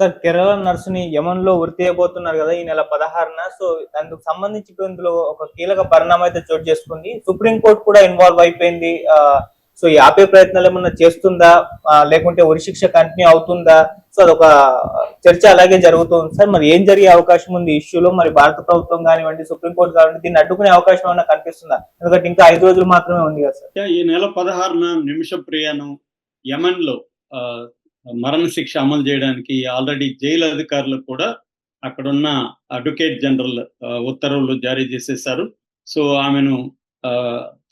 Sir Kerala నర్సుని యమన్లో ఉరి కదా ఈ నెల పదహారున. సో అందుకు సంబంధించి ఇందులో ఒక కీలక పరిణామం అయితే చోటు చేసుకుంది. సుప్రీంకోర్టు కూడా ఇన్వాల్వ్ అయిపోయింది. సో ఈ ఆపే ప్రయత్నాలు ఏమన్నా చేస్తుందా? లేకుంటే ఉరిశిక్ష కంటిన్యూ అవుతుందా? సో అదొక చర్చ అలాగే జరుగుతుంది. సార్ మరి ఏం జరిగే అవకాశం ఉంది ఇష్యూలో? మరి భారత ప్రభుత్వం కానివ్వండి సుప్రీంకోర్టు కానివ్వండి దీన్ని అడ్డుకునే అవకాశం ఏమైనా కనిపిస్తుందా? ఎందుకంటే ఇంకా ఐదు రోజులు మాత్రమే ఉంది కదా సార్. ఈ నెల పదహారున నిమిష ప్రియాను యమన్లో మరణశిక్ష మరణ శిక్ష అమలు చేయడానికి ఆల్రెడీ జైలు అధికారులు కూడా అక్కడున్న అడ్వకేట్ జనరల్ ఉత్తర్వులు జారీ చేసేశారు సో ఆమెను ఆ,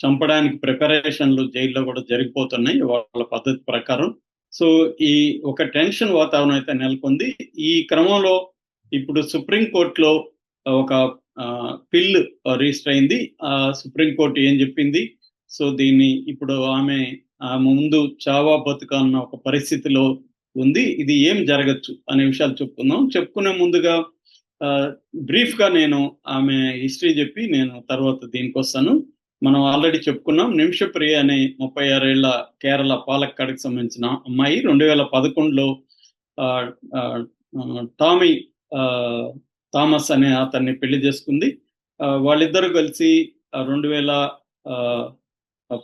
చంపడానికి ప్రిపరేషన్లు జైల్లో కూడా జరిగిపోతున్నాయి వాళ్ళ పద్ధతి ప్రకారం. సో ఈ ఒక టెన్షన్ వాతావరణం అయితే నెలకొంది. ఈ క్రమంలో ఇప్పుడు సుప్రీంకోర్టులో ఒక పిల్ రిజిస్టర్ అయింది. ఆ సుప్రీం ఏం చెప్పింది? సో దీన్ని ఇప్పుడు ఆమె ఆమె ముందు చావా బతుక అన్న ఒక పరిస్థితిలో ఉంది. ఇది ఏం జరగచ్చు అనే విషయాలు చెప్పుకుందాం. చెప్పుకునే ముందుగా బ్రీఫ్గా నేను ఆమె హిస్టరీ చెప్పి నేను తర్వాత దీనికి వస్తాను. మనం ఆల్రెడీ చెప్పుకున్నాం నిమిషప్రియ అనే ముప్పై ఆరేళ్ళ కేరళ పాలక్కాడికి సంబంధించిన అమ్మాయి. రెండు వేల పదకొండులో ఆ, టామీ ఆ, థామస్ అనే అతన్ని పెళ్ళి చేసుకుంది. ఆ, వాళ్ళిద్దరూ కలిసి రెండు వేల ఆ,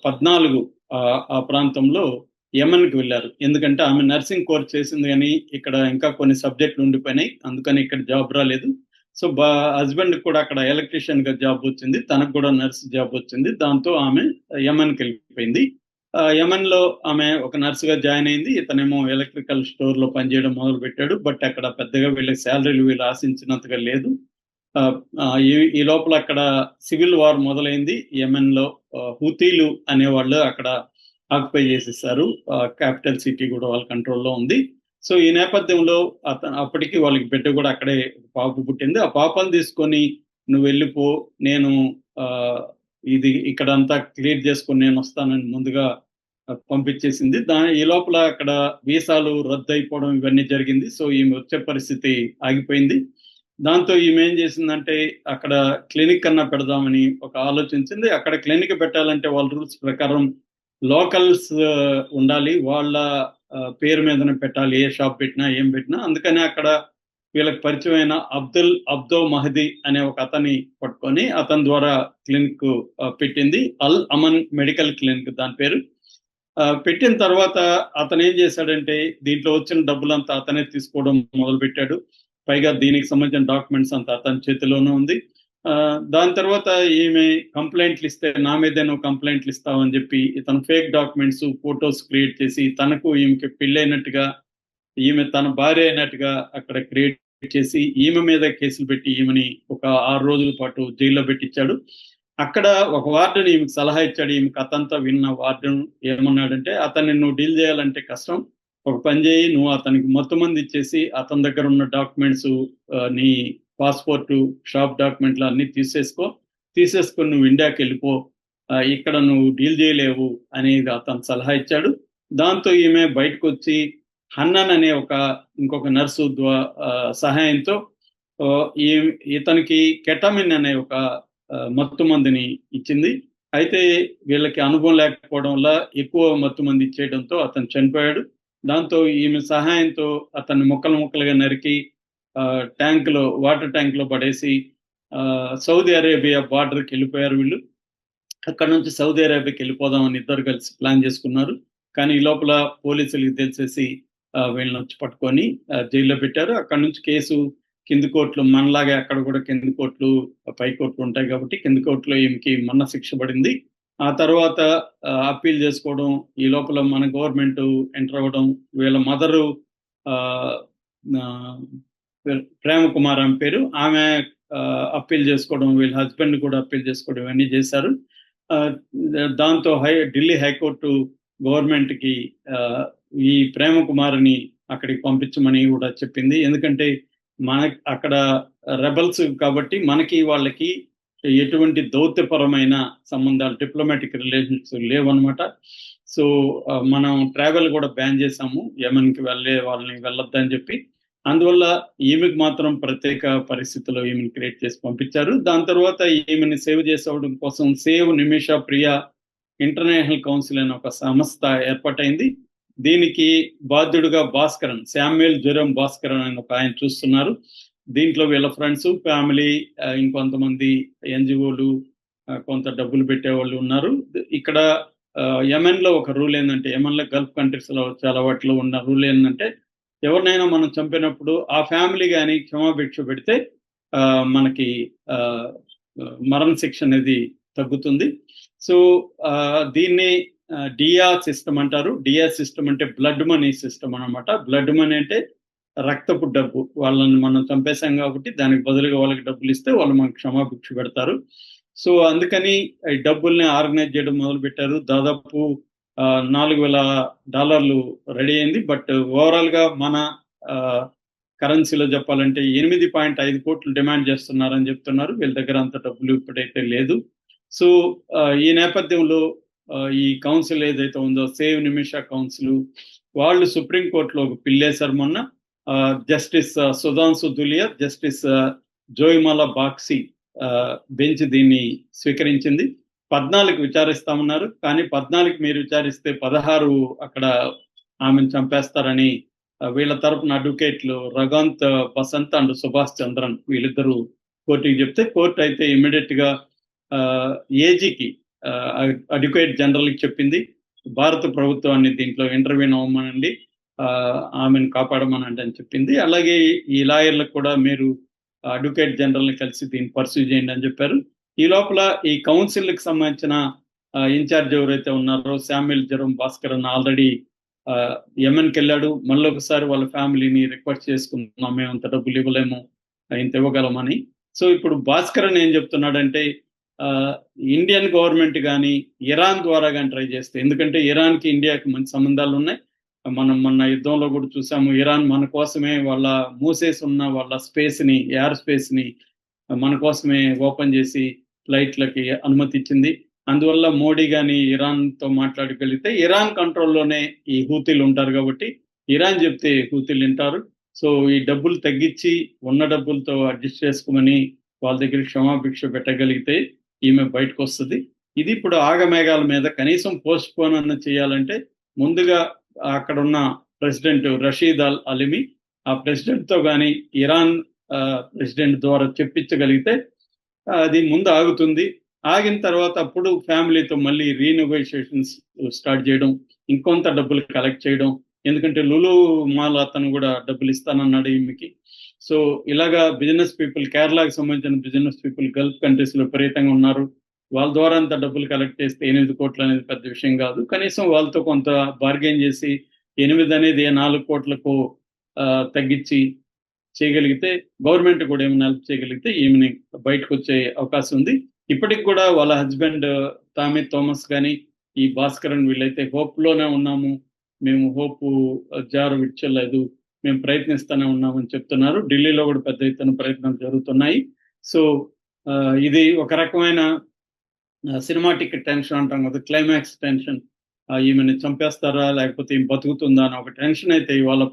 పద్నాలుగు ఆ ప్రాంతంలో యమన్కి వెళ్ళారు. ఎందుకంటే ఆమె నర్సింగ్ కోర్స్ చేసింది కానీ ఇక్కడ ఇంకా కొన్ని సబ్జెక్టులు ఉండిపోయినాయి. అందుకని ఇక్కడ జాబ్ రాలేదు. సో బా హస్బెండ్ కూడా అక్కడ ఎలక్ట్రీషియన్గా జాబ్ వచ్చింది. తనకు కూడా నర్స్ జాబ్ వచ్చింది. దాంతో ఆమె యమన్కి వెళ్ళిపోయింది. ఆ, యమన్లో ఆమె ఒక నర్స్గా జాయిన్ అయింది. ఇతనేమో ఎలక్ట్రికల్ స్టోర్లో పనిచేయడం మొదలు పెట్టాడు బట్ అక్కడ పెద్దగా వీళ్ళకి శాలరీలు వీళ్ళు ఆశించినంతగా లేదు. ఈ- లోపల అక్కడ సివిల్ వార్ మొదలైంది. యెమెన్లో హూతీలు అనేవాళ్ళు అక్కడ ఆక్యుపై చేసేసారు. క్యాపిటల్ సిటీ కూడా వాళ్ళ కంట్రోల్లో ఉంది. సో ఈ నేపథ్యంలో అతను అప్పటికి వాళ్ళకి బిడ్డ కూడా అక్కడే పాప పుట్టింది. ఆ పాపను తీసుకొని నువ్వు వెళ్ళిపో నేను ఆ, ఇది ఇక్కడంతా క్లియర్ చేసుకొని నేను వస్తానని ముందుగా పంపించేసింది. దాని ఈ లోపల అక్కడ వీసాలు రద్దు అయిపోవడం ఇవన్నీ జరిగింది. సో ఈమె వచ్చే పరిస్థితి ఆగిపోయింది. దాంతో ఈమె ఏం చేసిందంటే అక్కడ క్లినిక్ అన్నా పెడదామని ఒక ఆలోచించింది. అక్కడ క్లినిక్ పెట్టాలంటే వాళ్ళ రూల్స్ ప్రకారం లోకల్స్ ఉండాలి. వాళ్ళ పేరు మీదనే పెట్టాలి. ఏ షాప్ పెట్టినా ఏం పెట్టినా. అందుకని అక్కడ వీళ్ళకి పరిచయమైన అబ్దుల్ అబ్దో మహదీ అనే ఒక అతని పట్టుకొని అతని ద్వారా క్లినిక్ పెట్టింది. అల్ అమన్ మెడికల్ క్లినిక్ దాని పేరు. ఆ, పెట్టిన తర్వాత అతను ఏం చేశాడంటే దీంట్లో వచ్చిన డబ్బులంతా అతనే తీసుకోవడం మొదలు పెట్టాడు పైగా దీనికి సంబంధించిన డాక్యుమెంట్స్ అంతా అతని చేతిలోనే ఉంది. ఆ, దాని తర్వాత ఈమె కంప్లైంట్లు ఇస్తే నా మీదే నువ్వు కంప్లైంట్లు ఇస్తావని చెప్పి ఇతను ఫేక్ డాక్యుమెంట్స్ ఫొటోస్ క్రియేట్ చేసి తనకు ఈమెకి పెళ్ళైనట్టుగా ఈమె తన భార్య అయినట్టుగా అక్కడ క్రియేట్ చేసి ఈమె మీద కేసులు పెట్టి ఈమెని ఒక ఆరు రోజుల పాటు జైల్లో పెట్టించాడు. అక్కడ ఒక వార్డెన్ ఈమెకు సలహా ఇచ్చాడు. ఈమెకు అతంతా విన్న వార్డెన్ ఏమన్నాడంటే అతన్ని నువ్వు డీల్ చేయాలంటే కష్టం. ఒక పని చేయి నువ్వు అతనికి మొత్తం మంది ఇచ్చేసి అతని దగ్గర ఉన్న డాక్యుమెంట్స్ నీ పాస్పోర్ట్ షాప్ డాక్యుమెంట్లు అన్ని తీసేసుకో. తీసేసుకొని నువ్వు ఇండియాకి వెళ్ళిపో. ఇక్కడ నువ్వు డీల్ చేయలేవు అనేది అతను సలహా ఇచ్చాడు. దాంతో ఈమె బయటకు వచ్చి హన్నన్ అనే ఒక ఇంకొక నర్సు ద్వా సహాయంతో ఈ ఇతనికి కెటమిన్ అనే ఒక మత్తు మందిని ఇచ్చింది. అయితే వీళ్ళకి అనుభవం లేకపోవడం వల్ల ఎక్కువ మత్తు మంది ఇచ్చేయడంతో అతను చనిపోయాడు. దాంతో ఈమె సహాయంతో అతన్ని ముక్కలు ముక్కలుగా నరికి ట్యాంక్లో వాటర్ ట్యాంక్లో పడేసి ఆ, సౌదీ అరేబియా బార్డర్కి వెళ్ళిపోయారు వీళ్ళు. అక్కడ నుంచి సౌదీ అరేబియాకి వెళ్ళిపోదామని ఇద్దరు కలిసి ప్లాన్ చేసుకున్నారు. కానీ ఈ లోపల పోలీసులకి తెలిసేసి వీళ్ళని వచ్చి పట్టుకొని జైల్లో పెట్టారు. అక్కడ నుంచి కేసు కింది కోర్టులు మనలాగే అక్కడ కూడా కింది కోర్టులు పై కోర్టులు ఉంటాయి కాబట్టి కింది కోర్టులో ఈమెకి మన్న శిక్ష పడింది. ఆ తర్వాత అప్పీల్ చేసుకోవడం ఈ లోపల మన గవర్నమెంట్ ఎంటర్ అవ్వడం వీళ్ళ మదరు ప్రేమ కుమార్ ఆమె పేరు ఆమె అప్పీల్ చేసుకోవడం వీళ్ళ హస్బెండ్ కూడా అప్పీల్ చేసుకోవడం ఇవన్నీ చేశారు. ఆ, దాంతో హై ఢిల్లీ హైకోర్టు గవర్నమెంట్కి ఈ ప్రేమ కుమార్ని అక్కడికి పంపించమని కూడా చెప్పింది. ఎందుకంటే మన అక్కడ రెబల్స్ కాబట్టి మనకి వాళ్ళకి ఎటువంటి దౌత్యపరమైన సంబంధాలు డిప్లొమాటిక్ రిలేషన్స్ లేవన్నమాట. సో మనం ట్రావెల్ కూడా బ్యాన్ చేసాము యమన్కి వెళ్ళే వాళ్ళని వెళ్ళొద్దని చెప్పి. అందువల్ల ఈమెకి మాత్రం ప్రత్యేక పరిస్థితుల్లో ఈమెను క్రియేట్ చేసి పంపించారు. దాని తర్వాత ఈమెని సేవ్ చేసుకోవడం కోసం save Nimisha Priya international council అనే ఒక సంస్థ ఏర్పాటైంది. దీనికి బాధ్యుడుగా భాస్కరన్ శామ్యుల్ జ్వరం భాస్కరన్ అని ఒక ఆయన చూస్తున్నారు. దీంట్లో వీళ్ళ ఫ్రెండ్స్ ఫ్యామిలీ ఇంకొంతమంది ఎన్జిఓలు కొంత డబ్బులు పెట్టేవాళ్ళు ఉన్నారు. ఇక్కడ యమెన్లో ఒక రూల్ ఏంటంటే యమెన్లో గల్ఫ్ కంట్రీస్లో చాలా వాటిలో ఉన్న రూల్ ఏంటంటే ఎవరినైనా మనం చంపినప్పుడు ఆ ఫ్యామిలీ కానీ క్షమాభిక్ష పెడితే మనకి మరణశిక్ష మరణ శిక్ష అనేది తగ్గుతుంది. సో దీన్ని డిఆర్ సిస్టమ్ అంటారు. డిఆర్ సిస్టమ్ అంటే బ్లడ్ మనీ సిస్టమ్ అన్నమాట. బ్లడ్ మనీ అంటే రక్తపు డబ్బు. వాళ్ళని మనం చంపేశాం కాబట్టి దానికి బదులుగా వాళ్ళకి డబ్బులు ఇస్తే వాళ్ళు మనకు క్షమాభిక్ష పెడతారు. సో అందుకని ఈ డబ్బుల్ని ఆర్గనైజ్ చేయడం మొదలు పెట్టారు దాదాపు నాలుగు వేల డాలర్లు రెడీ అయింది. బట్ ఓవరాల్గా మన ఆ, కరెన్సీలో చెప్పాలంటే ఎనిమిది పాయింట్ ఐదు కోట్లు డిమాండ్ చేస్తున్నారని చెప్తున్నారు. వీళ్ళ దగ్గర అంత డబ్బులు ఇప్పుడైతే లేదు. సో ఈ నేపథ్యంలో ఈ కౌన్సిల్ ఏదైతే ఉందో సేవ్ నిమిష కౌన్సిల్ వాళ్ళు సుప్రీంకోర్టులో ఒక పిల్లేశారు మొన్న. జస్టిస్ ఆ, సుధాంశు దులియా జస్టిస్ జోయిమాల బాక్సీ బెంచ్ దీన్ని స్వీకరించింది. పద్నాలుగు విచారిస్తామన్నారు కానీ పద్నాలుగు మీరు విచారిస్తే పదహారు అక్కడ ఆమెను చంపేస్తారని వీళ్ళ తరపున అడ్వకేట్లు రగంత్ బసంత్ అండ్ సుభాష్ చంద్రన్ వీళ్ళిద్దరూ కోర్టుకి చెప్తే కోర్టు అయితే ఇమీడియట్గా ఏజీకి అడ్వకేట్ జనరల్కి చెప్పింది. భారత ప్రభుత్వాన్ని దీంట్లో ఇంటర్వ్యూ అవ్వమనండి. ఆ, ఆమెను అంటే అని చెప్పింది. అలాగే ఈ లాయర్లకు కూడా మీరు అడ్వకేట్ జనరల్ని కలిసి దీన్ని పర్సూ చేయండి అని చెప్పారు. ఈ లోపల ఈ కౌన్సిల్కి సంబంధించిన ఇన్ఛార్జ్ ఎవరైతే ఉన్నారో శామ్యుల్ జరం భాస్కర్ అన్న ఆల్రెడీ యమన్కి వెళ్ళాడు. మళ్ళీ ఒకసారి వాళ్ళ ఫ్యామిలీని రిక్వెస్ట్ చేసుకుంటున్నాం మేము అంత డబ్బులు ఇవ్వలేము ఇంత ఇవ్వగలమని సో ఇప్పుడు భాస్కరన్ ఏం చెప్తున్నాడంటే ఆ, ఇండియన్ గవర్నమెంట్ కానీ ఇరాన్ ద్వారా కానీ ట్రై చేస్తే ఎందుకంటే ఇరాన్కి ఇండియాకి మంచి సంబంధాలు ఉన్నాయి. మనం మొన్న యుద్ధంలో కూడా చూసాము ఇరాన్ మన కోసమే వాళ్ళ మూసేసి ఉన్న వాళ్ళ స్పేస్ని ఎయిర్ స్పేస్ని మన కోసమే ఓపెన్ చేసి ఫ్లైట్లకి అనుమతి ఇచ్చింది. అందువల్ల మోడీ కానీ ఇరాన్తో మాట్లాడగలిగితే ఇరాన్ కంట్రోల్లోనే ఈ హూతీలు ఉంటారు కాబట్టి ఇరాన్ చెప్తే హూతీలు వింటారు. సో ఈ డబ్బులు తగ్గించి ఉన్న డబ్బులతో అడ్జస్ట్ చేసుకోమని వాళ్ళ దగ్గర క్షమాభిక్ష పెట్టగలిగితే ఈమె బయటకు వస్తుంది. ఇది ఇప్పుడు ఆగమేఘాల మీద కనీసం పోస్ట్ పోన్ అన్న చేయాలంటే ముందుగా అక్కడ ఉన్న ప్రెసిడెంట్ రషీద్ అల్ అలిమి ఆ ప్రెసిడెంట్తో కానీ ఇరాన్ ప్రెసిడెంట్ ద్వారా చెప్పించగలిగితే అది ముందు ఆగుతుంది. ఆగిన తర్వాత అప్పుడు ఫ్యామిలీతో మళ్ళీ రీనెగోషియేషన్స్ స్టార్ట్ చేయడం ఇంకొంత డబ్బులు కలెక్ట్ చేయడం ఎందుకంటే లులు మాల్ అతను కూడా డబ్బులు ఇస్తానన్నాడు ఈమెకి. సో ఇలాగా బిజినెస్ పీపుల్ కేరళకి సంబంధించిన బిజినెస్ పీపుల్ గల్ఫ్ కంట్రీస్లో విపరీతంగా ఉన్నారు. వాళ్ళ ద్వారా అంత డబ్బులు కలెక్ట్ చేస్తే ఎనిమిది కోట్లు అనేది పెద్ద విషయం కాదు. కనీసం వాళ్ళతో కొంత బార్గెన్ చేసి ఎనిమిది అనేది నాలుగు కోట్లకు తగ్గించి చేయగలిగితే గవర్నమెంట్ కూడా ఏమైనా హెల్ప్ చేయగలిగితే ఈమెని బయటకు వచ్చే అవకాశం ఉంది. ఇప్పటికి కూడా వాళ్ళ హస్బెండ్ తామే థామస్ కానీ ఈ భాస్కరన్ వీళ్ళైతే హోప్లోనే ఉన్నాము. మేము హోప్ జారు విడ్చలేదు. మేము ప్రయత్నిస్తూనే ఉన్నామని చెప్తున్నారు. ఢిల్లీలో కూడా పెద్ద ఎత్తున ప్రయత్నాలు జరుగుతున్నాయి. సో ఆ, ఇది ఒక రకమైన సినిమాటిక్ టెన్షన్ అంటాం కదా క్లైమాక్స్ టెన్షన్ ఈమెను చంపేస్తారా లేకపోతే ఈమె బతుకుతుందా అని ఒక టెన్షన్ అయితే ఇవాళ